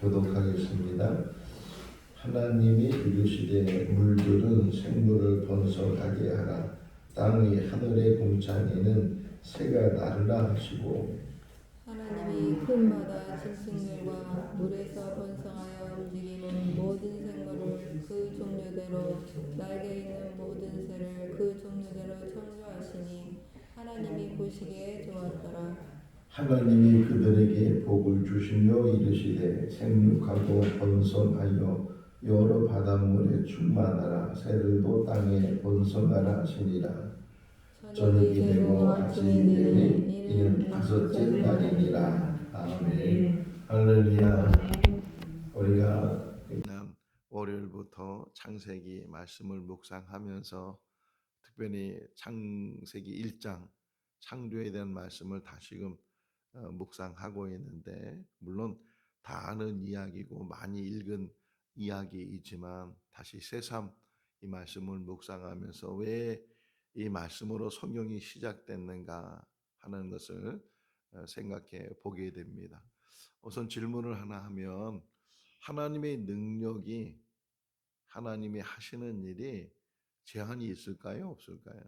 교독하겠습니다. 하나님이 이르시되 물들은 생물을 번성하게 하라 땅의 하늘의 공창에는 새가 날라 하시고 하나님이 큰 바다 짐승들과 물에서 번성하여 움직이는 모든 생물을 그 종류대로 날개 있는 모든 새를 그 종류대로 창조하시니 하나님이 보시기에 좋았더라. 하나님이 그들에게 복을 주시며 이르시되 생육하고 번성하여 여러 바닷물에 충만하라. 새들도 땅에 번성하라 하시니라. 저녁이 되고 아침이 되니 이는 다섯째 날이니라 아멘. 할렐루야. 우리가 지난 월요일부터 창세기 말씀을 묵상하면서 특별히 창세기 1장 창조에 대한 말씀을 다시금 어, 묵상하고 있는데 물론 다 아는 이야기고 많이 읽은 이야기이지만 다시 새삼 이 말씀을 묵상하면서 왜 이 말씀으로 성경이 시작됐는가 하는 것을 어, 생각해 보게 됩니다. 우선 질문을 하나 하면 하나님의 능력이 하나님이 하시는 일이 제한이 있을까요? 없을까요?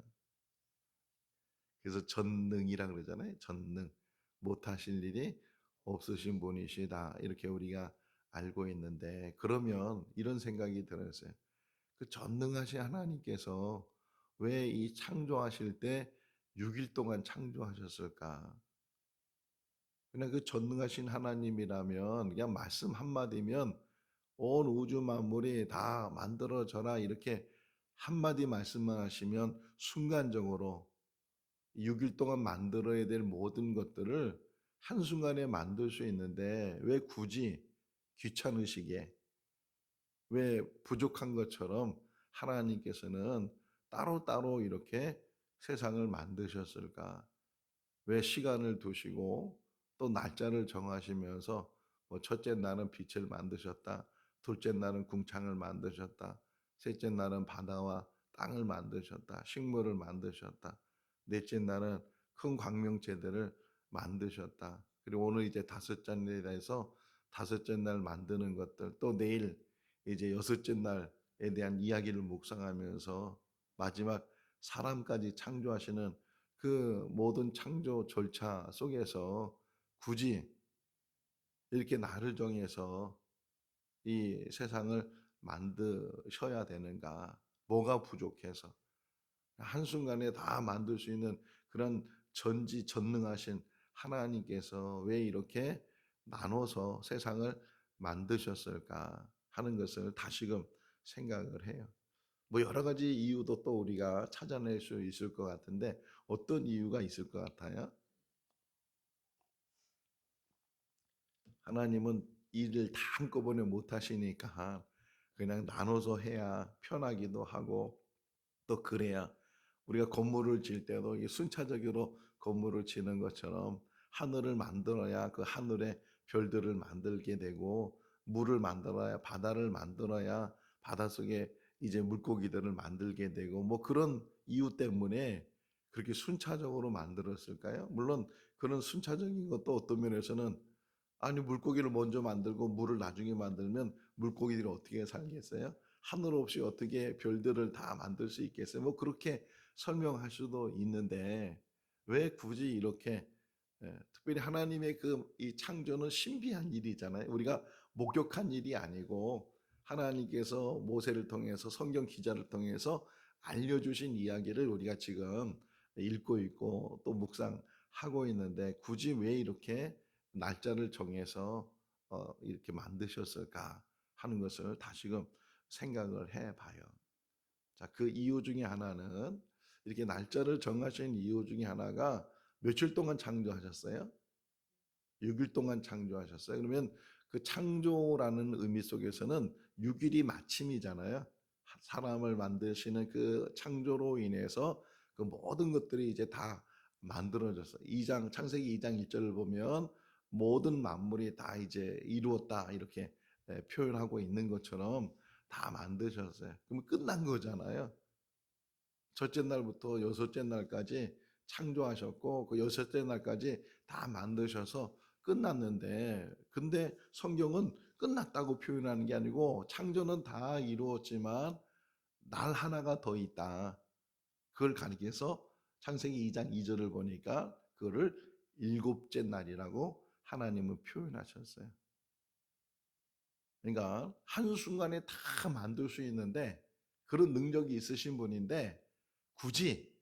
그래서 전능이라 그러잖아요. 전능. 못하실 일이 없으신 분이시다. 이렇게 우리가 알고 있는데 그러면 이런 생각이 들었어요. 그 전능하신 하나님께서 왜 이 창조하실 때 6일 동안 창조하셨을까? 그냥 그 전능하신 하나님이라면 그냥 말씀 한마디면 온 우주 만물이 다 만들어져라 이렇게 한마디 말씀만 하시면 순간적으로 6일 동안 만들어야 될 모든 것들을 한순간에 만들 수 있는데 왜 굳이 귀찮으시게 왜 부족한 것처럼 하나님께서는 따로따로 이렇게 세상을 만드셨을까? 왜 시간을 두시고 또 날짜를 정하시면서 뭐 첫째 날은 빛을 만드셨다. 둘째 날은 궁창을 만드셨다. 셋째 날은 바다와 땅을 만드셨다. 식물을 만드셨다. 넷째 날은 큰 광명체들을 만드셨다. 그리고 오늘 이제 다섯째 날에 대해서 다섯째 날 만드는 것들 또 내일 이제 여섯째 날에 대한 이야기를 묵상하면서 마지막 사람까지 창조하시는 그 모든 창조 절차 속에서 굳이 이렇게 나를 정해서 이 세상을 만드셔야 되는가? 뭐가 부족해서? 한순간에 다 만들 수 있는 그런 전지 전능하신 하나님께서 왜 이렇게 나눠서 세상을 만드셨을까 하는 것을 다시금 생각을 해요. 뭐 여러 가지 이유도 또 우리가 찾아낼 수 있을 것 같은데 어떤 이유가 있을 것 같아요? 하나님은 일을 다 한꺼번에 못 하시니까 그냥 나눠서 해야 편하기도 하고 또 그래야 우리가 건물을 질 때도 순차적으로 건물을 지는 것처럼 하늘을 만들어야 그 하늘에 별들을 만들게 되고 물을 만들어야 바다를 만들어야 바닷속에 이제 물고기들을 만들게 되고 뭐 그런 이유 때문에 그렇게 순차적으로 만들었을까요? 물론 그런 순차적인 것도 어떤 면에서는 아니 물고기를 먼저 만들고 물을 나중에 만들면 물고기들이 어떻게 살겠어요? 하늘 없이 어떻게 별들을 다 만들 수 있겠어요? 뭐 그렇게 설명할 수도 있는데 왜 굳이 이렇게 예, 특별히 하나님의 그 이 창조는 신비한 일이잖아요. 우리가 목격한 일이 아니고 하나님께서 모세를 통해서 성경 기자를 통해서 알려주신 이야기를 우리가 지금 읽고 있고 또 묵상하고 있는데 굳이 왜 이렇게 날짜를 정해서 어, 이렇게 만드셨을까 하는 것을 다시금 생각을 해봐요. 자, 그 이유 중에 하나는 이렇게 날짜를 정하신 이유 중에 하나가 며칠 동안 창조하셨어요? 6일 동안 창조하셨어요. 그러면 그 창조라는 의미 속에서는 6일이 마침이잖아요. 사람을 만드시는 그 창조로 인해서 그 모든 것들이 이제 다 만들어졌어요. 2장, 창세기 2장 1절을 보면 모든 만물이 다 이제 이루었다. 이렇게 예, 표현하고 있는 것처럼 다 만드셨어요. 그러면 끝난 거잖아요. 첫째 날부터 여섯째 날까지 창조하셨고 그 여섯째 날까지 다 만드셔서 끝났는데 근데 성경은 끝났다고 표현하는 게 아니고 창조는 다 이루었지만 날 하나가 더 있다. 그걸 가리켜서 창세기 2장 2절을 보니까 그거를 일곱째 날이라고 하나님은 표현하셨어요. 그러니까 한순간에 다 만들 수 있는데 그런 능력이 있으신 분인데 굳이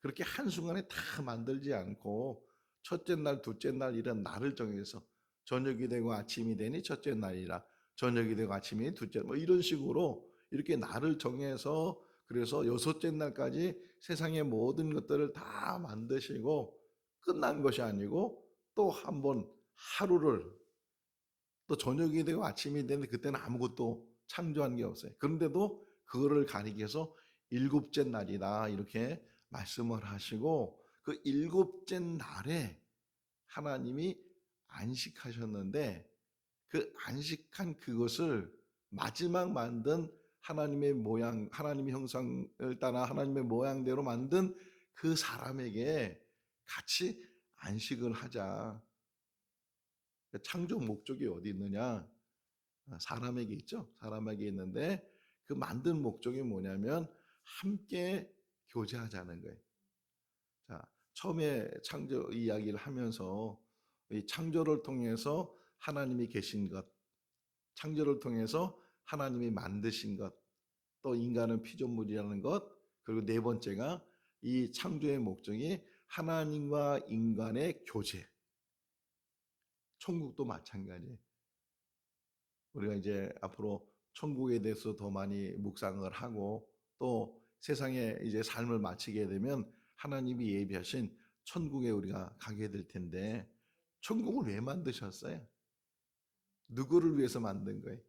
그렇게 한순간에 다 만들지 않고 첫째 날, 둘째 날 이런 날을 정해서 저녁이 되고 아침이 되니 첫째 날이라 저녁이 되고 아침이 둘째 뭐 이런 식으로 이렇게 날을 정해서 그래서 여섯째 날까지 세상의 모든 것들을 다 만드시고 끝난 것이 아니고 또 한 번 하루를 또 저녁이 되고 아침이 되는데 그때는 아무것도 창조한 게 없어요. 그런데도 그거를 가리켜서 일곱째 날이다 이렇게 말씀을 하시고 그 일곱째 날에 하나님이 안식하셨는데 그 안식한 그것을 마지막 만든 하나님의 모양, 하나님의 형상을 따라 하나님의 모양대로 만든 그 사람에게 같이 안식을 하자. 창조 목적이 어디 있느냐? 사람에게 있죠. 사람에게 있는데 그 만든 목적이 뭐냐면 함께 교제하자는 거예요. 자, 처음에 창조 이야기를 하면서 이 창조를 통해서 하나님이 계신 것, 창조를 통해서 하나님이 만드신 것, 또 인간은 피조물이라는 것, 그리고 네 번째가 이 창조의 목적이 하나님과 인간의 교제. 천국도 마찬가지예요. 우리가 이제 앞으로 천국에 대해서 더 많이 묵상을 하고 또 세상에 이제 삶을 마치게 되면 하나님이 예비하신 천국에 우리가 가게 될 텐데 천국을 왜 만드셨어요? 누구를 위해서 만든 거예요?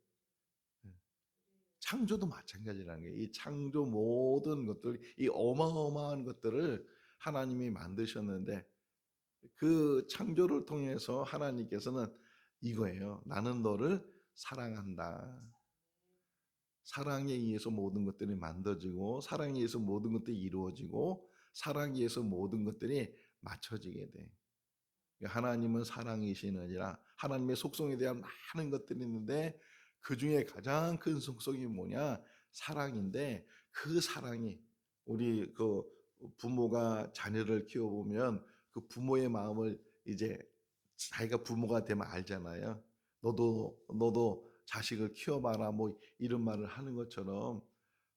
창조도 마찬가지라는 거예요. 이 창조 모든 것들, 이 어마어마한 것들을 하나님이 만드셨는데 그 창조를 통해서 하나님께서는 이거예요. 나는 너를 사랑한다. 사랑에 의해서 모든 것들이 만들어지고 사랑에 의해서 모든 것들이 이루어지고 사랑에 의해서 모든 것들이 맞춰지게 돼. 그러니까 하나님은 사랑이시느니라 하나님의 속성에 대한 많은 것들이 있는데 그 중에 가장 큰 속성이 뭐냐 사랑인데 그 사랑이 우리 그 부모가 자녀를 키워보면 그 부모의 마음을 이제 자기가 부모가 되면 알잖아요. 너도 너도 자식을 키워봐라 뭐 이런 말을 하는 것처럼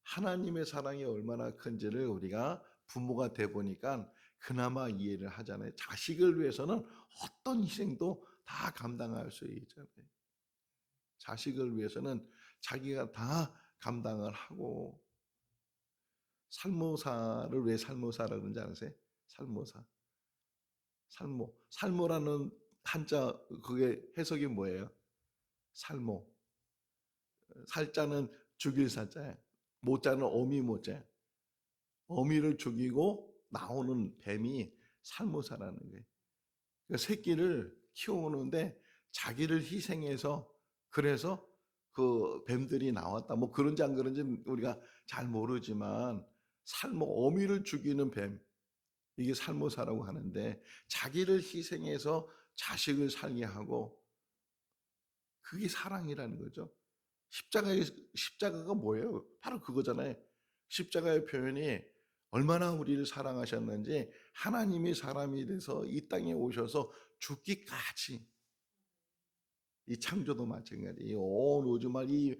하나님의 사랑이 얼마나 큰지를 우리가 부모가 돼 보니까 그나마 이해를 하잖아요. 자식을 위해서는 어떤 희생도 다 감당할 수 있잖아요. 자식을 위해서는 자기가 다 감당을 하고 살모사를 왜 살모사라 그런지 아세요? 살모사. 살모. 살모라는 한자 그게 해석이 뭐예요? 살모. 살자는 죽일 살자예요. 모자는 어미 모자. 어미를 죽이고 나오는 뱀이 살모사라는 거예요. 그러니까 새끼를 키워오는데 자기를 희생해서 그래서 그 뱀들이 나왔다. 뭐 그런지 안 그런지 우리가 잘 모르지만 살모 어미를 죽이는 뱀 이게 살모사라고 하는데 자기를 희생해서 자식을 살게 하고 그게 사랑이라는 거죠. 십자가의 십자가가 뭐예요? 바로 그거잖아요. 십자가의 표현이 얼마나 우리를 사랑하셨는지 하나님이 사람이 돼서 이 땅에 오셔서 죽기까지 이 창조도 마찬가지. 온 우주말 이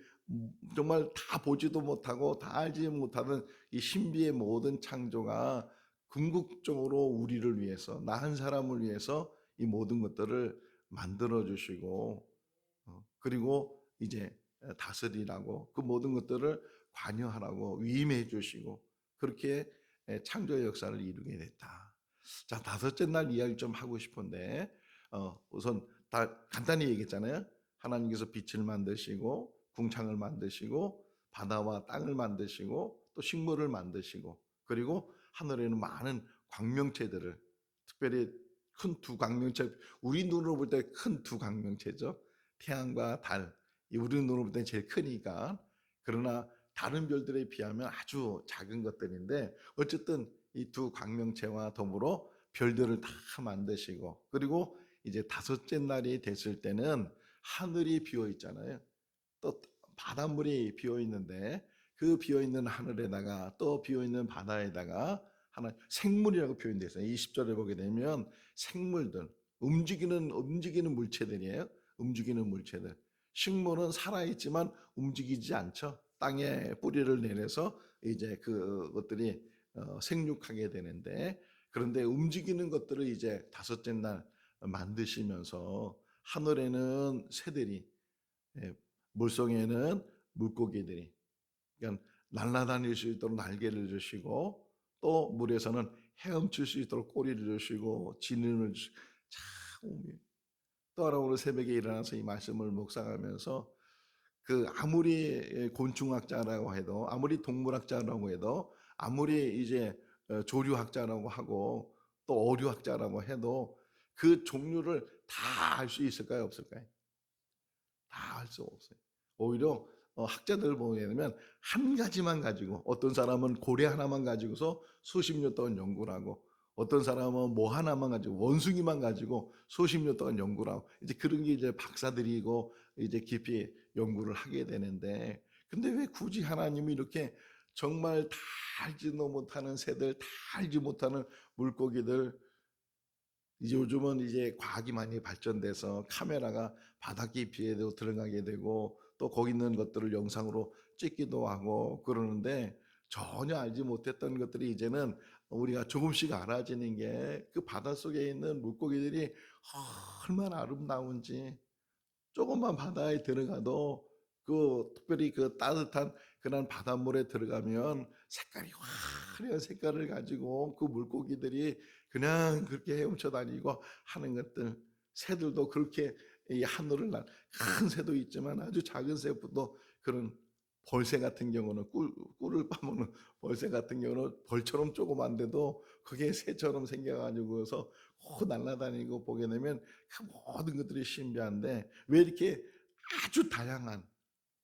정말 다 보지도 못하고 다 알지 못하는 이 신비의 모든 창조가 궁극적으로 우리를 위해서 나 한 사람을 위해서 이 모든 것들을 만들어 주시고 어, 그리고 이제 다스리라고 그 모든 것들을 관여하라고 위임해 주시고 그렇게 창조 역사를 이루게 됐다. 자 다섯째 날 이야기 좀 하고 싶은데 어, 우선 다 간단히 얘기했잖아요. 하나님께서 빛을 만드시고 궁창을 만드시고 바다와 땅을 만드시고 또 식물을 만드시고 그리고 하늘에는 많은 광명체들을 특별히 큰 두 광명체 우리 눈으로 볼 때 큰 두 광명체죠. 태양과 달. 이 우리 눈으로 볼때 제일 크니까 그러나 다른 별들에 비하면 아주 작은 것들인데 어쨌든 이 두 광명체와 더불어 별들을 다 만드시고 그리고 이제 다섯째 날이 됐을 때는 하늘이 비어 있잖아요. 또 바닷물이 비어 있는데 그 비어 있는 하늘에다가 또 비어 있는 바다에다가 하나 생물이라고 표현되어 있어요. 20절에 보게 되면 생물들 움직이는 움직이는 물체들이에요. 움직이는 물체들. 식물은 살아 있지만 움직이지 않죠. 땅에 뿌리를 내려서 이제 그것들이 어, 생육하게 되는데 그런데 움직이는 것들을 이제 다섯째 날 만드시면서 하늘에는 새들이 예, 물속에는 물고기들이 그러니까 날아다닐 수 있도록 날개를 주시고 또 물에서는 헤엄칠 수 있도록 꼬리를 주시고 지능을 주시고 참. 또 하나 오늘 새벽에 일어나서 이 말씀을 묵상하면서 그 아무리 곤충학자라고 해도 아무리 동물학자라고 해도 아무리 이제 어, 조류학자라고 하고 또 어류학자라고 해도 그 종류를 다 알 수 있을까요? 없을까요? 다 알 수 없어요. 오히려 어, 학자들 보게 되면 한 가지만 가지고 어떤 사람은 고래 하나만 가지고서 수십 년 동안 연구를 하고 어떤 사람은 뭐 하나만 가지고 원숭이만 가지고 수십 년 동안 연구를 하고 이제 그런 게 이제 박사들이고 이제 깊이 연구를 하게 되는데 근데 왜 굳이 하나님이 이렇게 정말 다 알지도 못하는 새들, 다 알지 못하는 물고기들. 이제 요즘은 이제 과학이 많이 발전돼서 카메라가 바닥 깊이에도 들어가게 되고 또 거기 있는 것들을 영상으로 찍기도 하고 그러는데 전혀 알지 못했던 것들이 이제는 우리가 조금씩 알아지는 게 그 바닷속에 있는 물고기들이 얼마나 아름다운지 조금만 바다에 들어가도 그 특별히 그 따뜻한 그런 바닷물에 들어가면 색깔이 화려한 색깔을 가지고 그 물고기들이 그냥 그렇게 헤엄쳐 다니고 하는 것들. 새들도 그렇게 이 하늘을 날큰 새도 있지만 아주 작은 새부터 그런 벌새 같은 경우는 꿀, 꿀을 빠먹는 벌새 같은 경우는 벌처럼 조그만데도 그게 새처럼 생겨가지고서 호 날아다니고 보게 되면 그 모든 것들이 신비한데 왜 이렇게 아주 다양한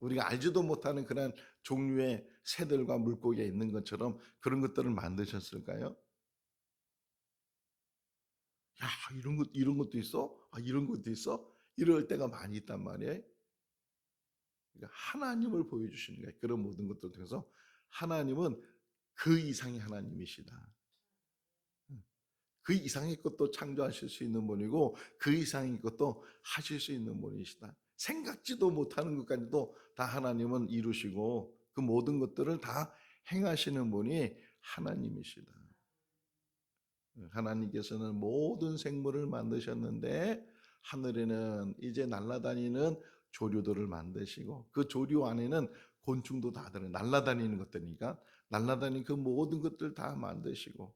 우리가 알지도 못하는 그런 종류의 새들과 물고기가 있는 것처럼 그런 것들을 만드셨을까요? 야 이런 것 이런 것도 있어? 아 이런 것도 있어? 이럴 때가 많이 있단 말이에요. 그러니까 하나님을 보여주시는 거예요. 그런 모든 것들 통해서 하나님은 그 이상의 하나님이시다. 그 이상의 것도 창조하실 수 있는 분이고 그 이상의 것도 하실 수 있는 분이시다. 생각지도 못하는 것까지도 다 하나님은 이루시고 그 모든 것들을 다 행하시는 분이 하나님이시다. 하나님께서는 모든 생물을 만드셨는데 하늘에는 이제 날아다니는 조류들을 만드시고 그 조류 안에는 곤충도 다 들어 날아다니는 것들이니까. 날아다니는 그 모든 것들 다 만드시고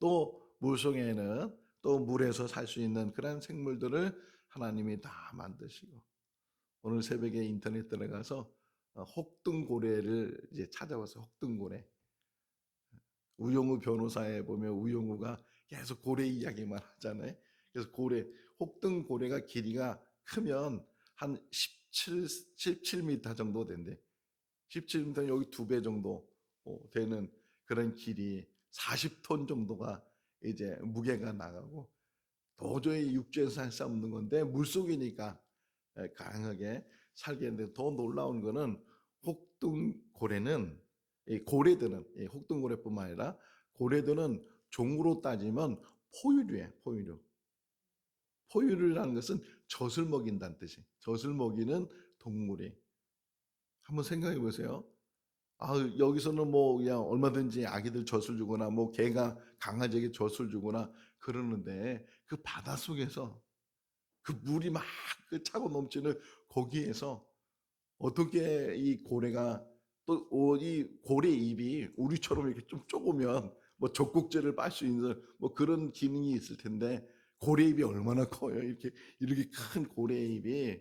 또 물속에는 또 물에서 살 수 있는 그런 생물들을 하나님이 다 만드시고 오늘 새벽에 인터넷 들어가서 어, 혹등고래를 이제 찾아봐서 혹등고래. 우영우 변호사에 보면 우영우가 계속 고래 이야기만 하잖아요. 그래서 고래 혹등고래가 길이가 크면 한 17, 17m 정도 된대. 17m 여기 두 배 정도 어, 되는 그런 길이 40톤 정도가 이제 무게가 나가고 도저히 육지에서 살수 없는 건데 물속이니까 에, 강하게 살게 했는데 더 놀라운 거는 혹등고래는 이 고래들은 이 혹등고래뿐만 아니라 고래들은 종으로 따지면 포유류예요, 포유류. 포유류라는 것은 젖을 먹인다는 뜻이. 젖을 먹이는 동물이. 한번 생각해 보세요. 아, 여기서는 뭐 그냥 얼마든지 아기들 젖을 주거나 뭐 개가 강아지에게 젖을 주거나 그러는데 그 바다 속에서 그 물이 막그 차고 넘치는 거기에서 어떻게 이 고래가 또 이 고래 입이 우리처럼 이렇게 좀 좁으면 뭐 젖꼭지를 빨 수 있는 뭐 그런 기능이 있을 텐데 고래 입이 얼마나 커요 이렇게 이렇게 큰 고래 입이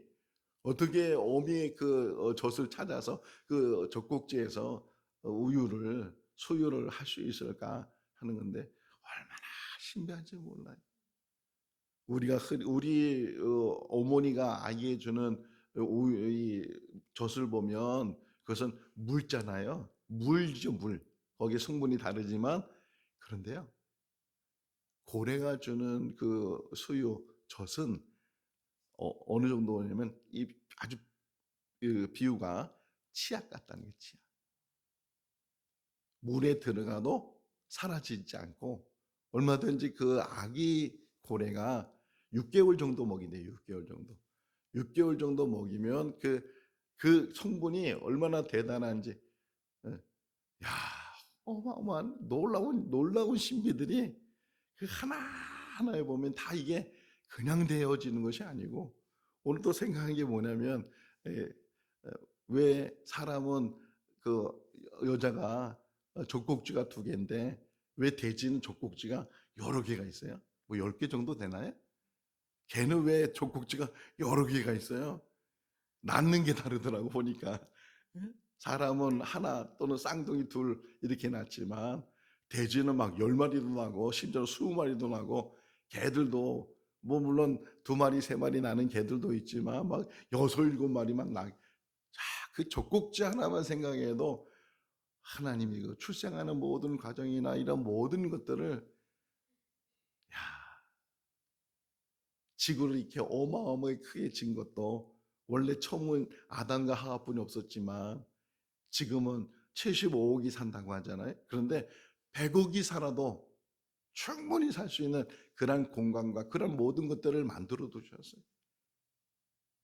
어떻게 어미의 그 어, 젖을 찾아서 그 젖꼭지에서 어, 우유를 수유를 할 수 있을까 하는 건데 얼마나 신비한지 몰라요. 우리가 흔- 우리 어, 어머니가 아이에 주는 우유 이 젖을 보면 그것은 물잖아요. 물이죠 물. 거기에 성분이 다르지만 그런데요. 고래가 주는 그 수유 젖은 어, 느 정도냐면 이 아주 그 비유가 치약 같다는 게 치약. 물에 들어가도 사라지지 않고 얼마든지 그 아기 고래가 6개월 정도 먹인대 6개월 정도. 6개월 정도 먹이면 그, 그 성분이 얼마나 대단한지. 예. 야, 어마어마한 놀라운, 놀라운 신비들이 그 하나하나에 보면 다 이게 그냥 되어지는 것이 아니고 오늘 또 생각한 게 뭐냐면 예, 어, 왜 사람은 그 여자가 젖꼭지가 두 개인데 왜 돼지는 젖꼭지가 여러 개가 있어요? 뭐열개 정도 되나요? 개는 왜 젖꼭지가 여러 개가 있어요? 낳는 게 다르더라고 보니까 예? 사람은 하나 또는 쌍둥이 둘 이렇게 낳지만 돼지는 막 열 마리도 나고 심지어 스무 마리도 나고 개들도 뭐 물론 두 마리 세 마리 나는 개들도 있지만 막 여섯 일곱 마리 막 나. 자, 그 젖꼭지 하나만 생각해도 하나님이 그 출생하는 모든 과정이나 이런 모든 것들을 야 지구를 이렇게 어마어마하게 크게 진 것도 원래 처음은 아담과 하와뿐이 없었지만 지금은 75억이 산다고 하잖아요. 그런데 100억이 살아도 충분히 살 수 있는 그런 공간과 그런 모든 것들을 만들어 두셨어요.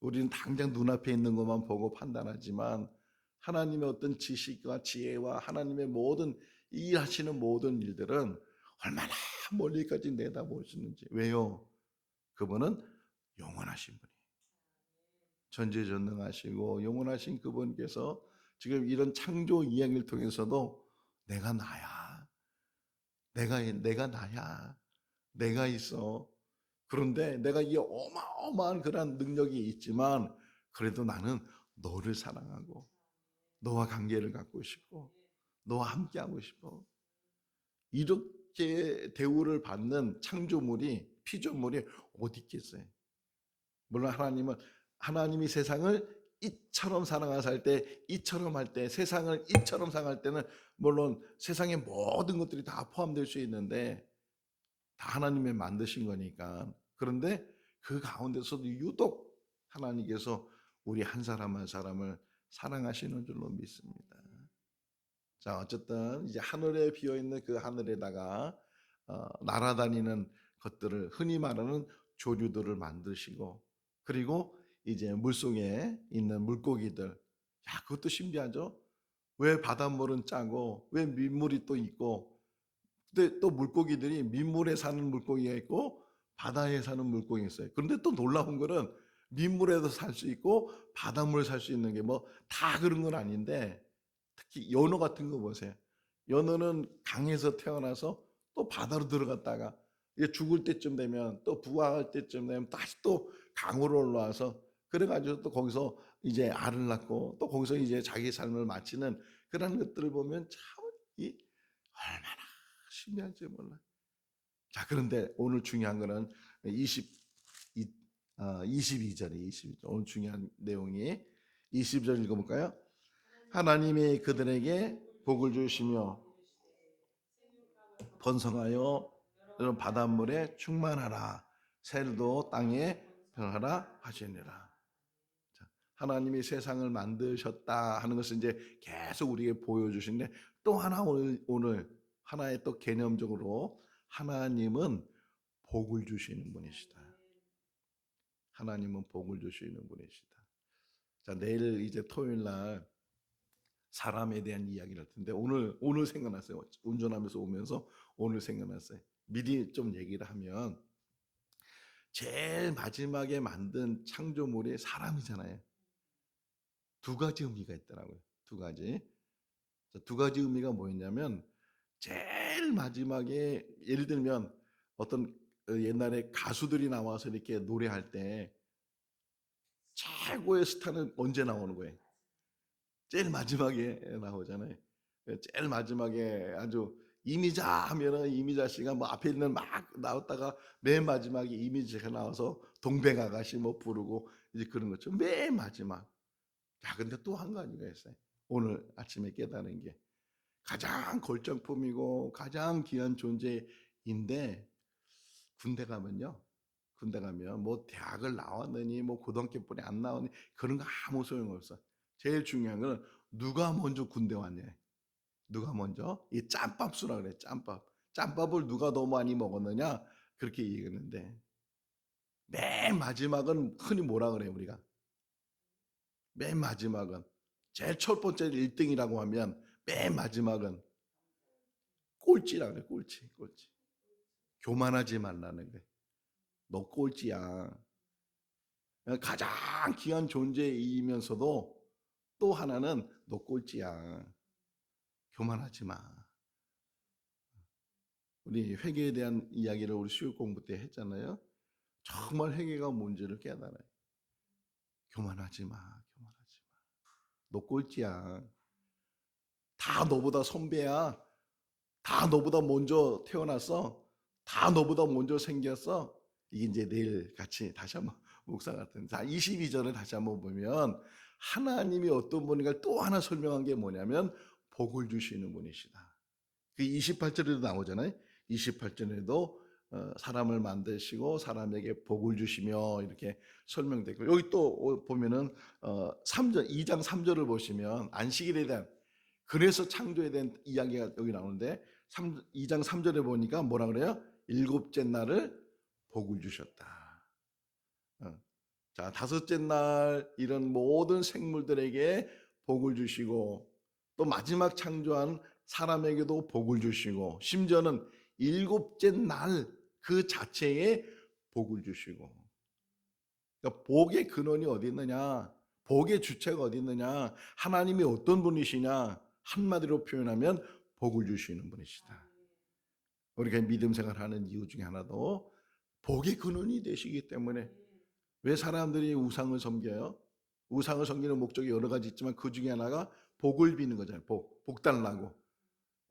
우리는 당장 눈앞에 있는 것만 보고 판단하지만 하나님의 어떤 지식과 지혜와 하나님의 모든 일하시는 모든 일들은 얼마나 멀리까지 내다보시는지 왜요? 그분은 영원하신 분이 전지전능하시고 영원하신 그분께서 지금 이런 창조 이야기를 통해서도 내가 나야 내가 내가 나야. 내가 있어. 그런데 내가 이 어마어마한 그런 능력이 있지만 그래도 나는 너를 사랑하고 너와 관계를 갖고 싶고 너와 함께 하고 싶어. 이렇게 대우를 받는 창조물이 피조물이 어디 있겠어요? 물론 하나님은 하나님이 세상을 이처럼 사랑하사 할 때, 이처럼 할 때, 세상을 이처럼 사랑할 때는 물론 세상의 모든 것들이 다 포함될 수 있는데 다 하나님의 만드신 거니까. 그런데 그 가운데서도 유독 하나님께서 우리 한 사람 한 사람을 사랑하시는 줄로 믿습니다. 자, 어쨌든 이제 하늘에 비어 있는 그 하늘에다가 어, 날아다니는 것들을 흔히 말하는 조류들을 만드시고 그리고 이제 물 속에 있는 물고기들. 야, 그것도 신기하죠? 왜 바닷물은 짜고 왜 민물이 또 있고 근데 또 물고기들이 민물에 사는 물고기가 있고 바다에 사는 물고기가 있어요. 그런데 또 놀라운 거는 민물에도 살 수 있고 바닷물에 살 수 있는 게 뭐 다 그런 건 아닌데 특히 연어 같은 거 보세요. 연어는 강에서 태어나서 또 바다로 들어갔다가 죽을 때쯤 되면 또 부화할 때쯤 되면 다시 또 강으로 올라와서 그래가지고 또 거기서 이제 알을 낳고 또 거기서 이제 자기 삶을 마치는 그런 것들을 보면 참 이 얼마나 신기한지 몰라. 자 그런데 오늘 중요한 거는 20 이, 어, 22절에 22절 오늘 중요한 내용이 20절 읽어볼까요? 하나님이 그들에게 복을 주시며 번성하여 바닷물에 충만하라 새도 땅에 변하라 하시니라. 자, 하나님이 세상을 만드셨다 하는 것을 이제 계속 우리에게 보여주시는데 또 하나 오늘, 오늘 하나의 또 개념적으로 하나님은 복을 주시는 분이시다. 하나님은 복을 주시는 분이시다. 자 내일 이제 토요일 날 사람에 대한 이야기를 할 텐데 오늘 오늘 생각났어요. 운전하면서 오면서 오늘 생각났어요. 미리 좀 얘기를 하면 제일 마지막에 만든 창조물이 사람이잖아요. 두 가지 의미가 있더라고요. 두 가지. 자, 두 가지 의미가 뭐였냐면 제일 마지막에 예를 들면 어떤 어, 옛날에 가수들이 나와서 이렇게 노래할 때 최고의 스타는 언제 나오는 거예요? 제일 마지막에 나오잖아요. 제일 마지막에 아주 이미자 하면은 이미자 씨가 뭐 앞에 있는 막 나왔다가 맨 마지막에 이미자가 나와서 동백 아가씨 뭐 부르고 이제 그런 거죠. 맨 마지막. 야, 근데 또 한 가지가 있어요. 오늘 아침에 깨달은 게 가장 걸정품이고 가장 귀한 존재인데 군대 가면요. 군대 가면 뭐 대학을 나왔느니 뭐 고등학교뿐이 안 나오니 그런 거 아무 소용없어. 제일 중요한 건 누가 먼저 군대 왔냐. 누가 먼저? 이 짬밥수라 그래. 짬밥. 짬밥을 누가 더 많이 먹었느냐? 그렇게 얘기했는데 맨 마지막은 흔히 뭐라 그래요, 우리가? 맨 마지막은 제일 첫 번째 1등이라고 하면 맨 마지막은 꼴찌라 그래. 꼴찌. 꼴찌. 교만하지 말라는 거예요. 너 꼴찌야. 가장 귀한 존재이면서도 또 하나는 너 꼴찌야. 교만하지 마. 우리 회개에 대한 이야기를 우리 수요 공부 때 했잖아요. 정말 회개가 뭔지를 깨달아요. 교만하지 마. 너 꼴찌야. 다 너보다 선배야. 다 너보다 먼저 태어났어. 다 너보다 먼저 생겼어. 이게 이제 내일 같이 다시 한번 묵상 같은. 자, 22절을 다시 한번 보면 하나님이 어떤 분인가 또 하나 설명한 게 뭐냐면 복을 주시는 분이시다. 그 28절에도 나오잖아요. 28절에도 어, 사람을 만드시고 사람에게 복을 주시며 이렇게 설명되고 여기 또 보면은 어, 3절 2장 3절을 보시면 안식일에 대한 그래서 창조에 대한 이야기가 여기 나오는데 3, 2장 3절에 보니까 뭐라 그래요? 일곱째 날을 복을 주셨다. 어. 자, 다섯째 날 이런 모든 생물들에게 복을 주시고 또 마지막 창조한 사람에게도 복을 주시고 심지어는 일곱째 날 그 자체에 복을 주시고 그러니까 복의 근원이 어디 있느냐? 복의 주체가 어디 있느냐? 하나님이 어떤 분이시냐? 한마디로 표현하면 복을 주시는 분이시다. 우리가 믿음 생활하는 이유 중에 하나도 복의 근원이 되시기 때문에 왜 사람들이 우상을 섬겨요? 우상을 섬기는 목적이 여러 가지 있지만 그 중에 하나가 복을 비는 거잖아요. 복, 복 달라고.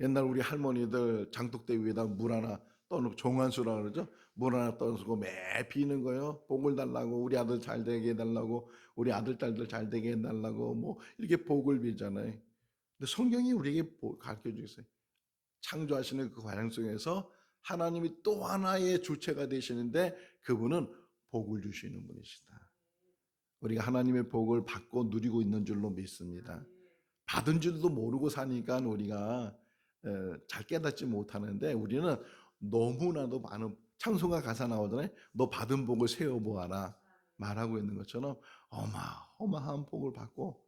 옛날 우리 할머니들 장독대 위에다 물 하나 떠놓고 종환수라 그러죠. 물 하나 떠놓고 매 비는 거예요. 복을 달라고 우리 아들 잘 되게 해달라고 우리 아들 딸들 잘 되게 해달라고 뭐 이렇게 복을 빌잖아요. 근데 성경이 우리에게 가르쳐 주고 있어요. 창조하시는 그 과정 속에서 하나님이 또 하나의 주체가 되시는데 그분은 복을 주시는 분이시다. 우리가 하나님의 복을 받고 누리고 있는 줄로 믿습니다. 받은 줄도 모르고 사니까 우리가 에, 잘 깨닫지 못하는데 우리는 너무나도 많은 찬송가 가사 나오잖아요. 너 받은 복을 세어 보아라 말하고 있는 것처럼 어마어마한 복을 받고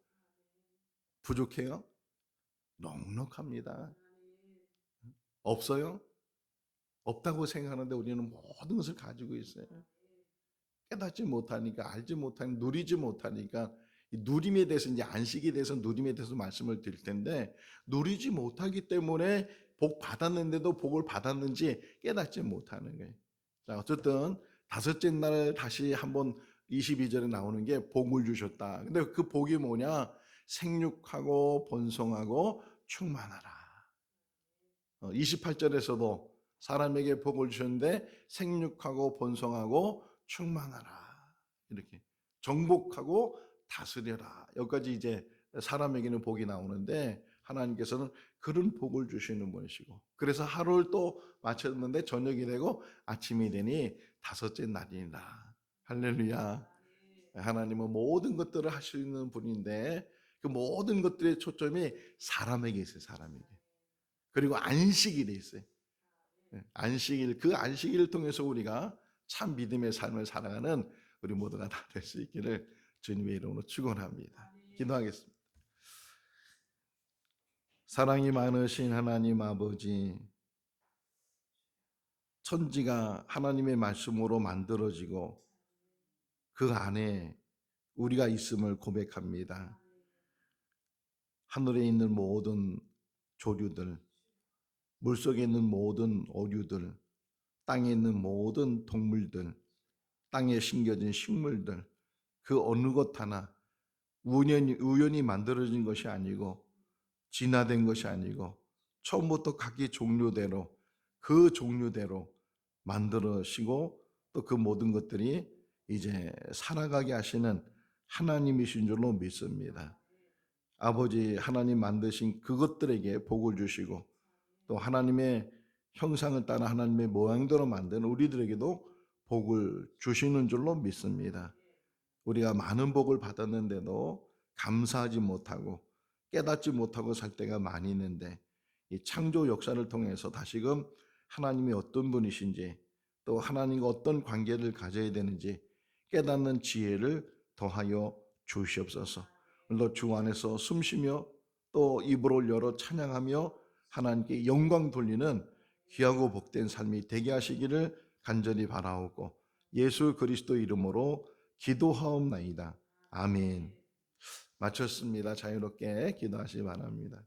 부족해요? 넉넉합니다. 없어요? 없다고 생각하는데 우리는 모든 것을 가지고 있어요. 깨닫지 못하니까 알지 못하니까 누리지 못하니까 이 누림에 대해서 이제 안식에 대해서 누림에 대해서 말씀을 드릴 텐데 누리지 못하기 때문에 복 받았는데도 복을 받았는지 깨닫지 못하는 거예요. 자, 어쨌든 다섯째 날 다시 한번 22절에 나오는 게 복을 주셨다. 근데 그 복이 뭐냐? 생육하고 번성하고 충만하라. 28절에서도 사람에게 복을 주셨는데 생육하고 번성하고 충만하라. 이렇게 정복하고 다스려라. 여기까지 이제 사람에게는 복이 나오는데 하나님께서는 그런 복을 주시는 분이시고 그래서 하루를 또 마쳤는데 저녁이 되고 아침이 되니 다섯째 날이라. 할렐루야. 하나님은 모든 것들을 하시는 분인데 그 모든 것들의 초점이 사람에게 있어요. 사람에게. 그리고 안식일에 있어요. 예, 안식일 그 안식일을 통해서 우리가 참 믿음의 삶을 살아가는 우리 모두가 다 될 수 있기를 주님의 이름으로 축원합니다. 기도하겠습니다. 사랑이 많으신 하나님 아버지 천지가 하나님의 말씀으로 만들어지고 그 안에 우리가 있음을 고백합니다. 하늘에 있는 모든 조류들, 물속에 있는 모든 어류들, 땅에 있는 모든 동물들, 땅에 심겨진 식물들, 그 어느 것 하나 우연히, 우연히 만들어진 것이 아니고 진화된 것이 아니고 처음부터 각기 종류대로 그 종류대로 만들어시고 또 그 모든 것들이 이제 살아가게 하시는 하나님이신 줄로 믿습니다. 아버지 하나님 만드신 그것들에게 복을 주시고 또 하나님의 형상을 따라 하나님의 모양대로 만든 우리들에게도 복을 주시는 줄로 믿습니다. 우리가 많은 복을 받았는데도 감사하지 못하고 깨닫지 못하고 살 때가 많이 있는데 이 창조 역사를 통해서 다시금 하나님이 어떤 분이신지 또 하나님과 어떤 관계를 가져야 되는지 깨닫는 지혜를 더하여 주시옵소서. 오늘도 주 안에서 숨쉬며 또 입을 열어 찬양하며 하나님께 영광 돌리는 귀하고 복된 삶이 되게 하시기를 간절히 바라오고 예수 그리스도 이름으로 기도하옵나이다. 아멘. 마쳤습니다. 자유롭게 기도하시기 바랍니다.